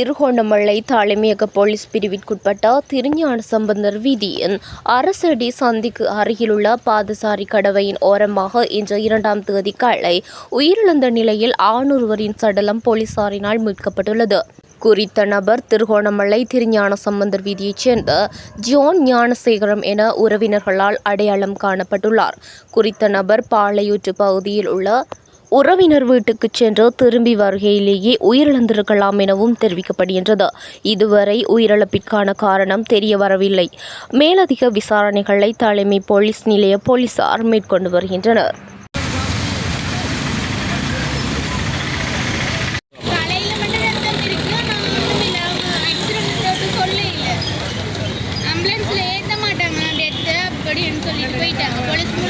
திருகோணமலை தலைமையக போலீஸ் பிரிவிற்குட்பட்ட திருஞான சம்பந்தர் வீதியின் அரசடி சந்திக்கு அருகிலுள்ள பாதசாரி கடவையின் ஓரமாக இன்று இரண்டாம் தேதி காலை உயிரிழந்த நிலையில் ஆணொருவரின் சடலம் போலீசாரினால் மீட்கப்பட்டுள்ளது. குறித்த நபர் திருகோணமலை திருஞான சம்பந்தர் வீதியைச் சேர்ந்த ஜோன் ஞானசேகரம் என உறவினர்களால் அடையாளம் காணப்பட்டுள்ளார். குறித்த நபர் பாளையூற்று பகுதியில் உள்ள உறவினர் வீட்டுக்கு சென்று திரும்பி வருகையிலேயே உயிரிழந்திருக்கலாம் எனவும் தெரிவிக்கப்படுகின்றது. இதுவரை உயிரிழப்பிற்கான காரணம் தெரிய வரவில்லை. மேலதிக விசாரணைகளை தலைமை போலீஸ் நிலைய போலீசார் மேற்கொண்டு வருகின்றனர். போயிட்டாங்க. போலீஸ்